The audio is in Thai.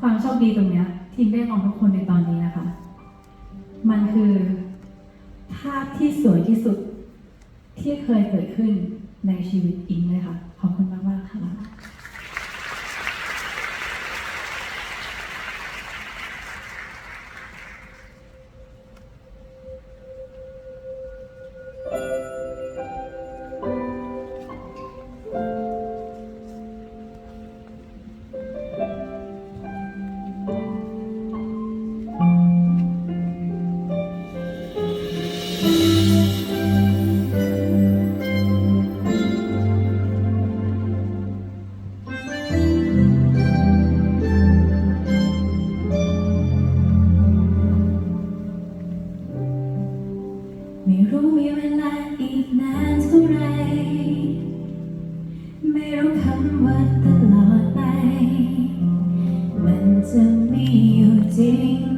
ความโชคดีตรงเนี้ยทีมได้มองทุกคนในตอนนี้นะคะ มันคือภาพที่สวยที่สุดที่เคยเกิดขึ้นในชีวิตอิงเลยค่ะ ขอบคุณมากมากค่ะ รู้คำว่าตลอดไป มันจะมีอยู่จริง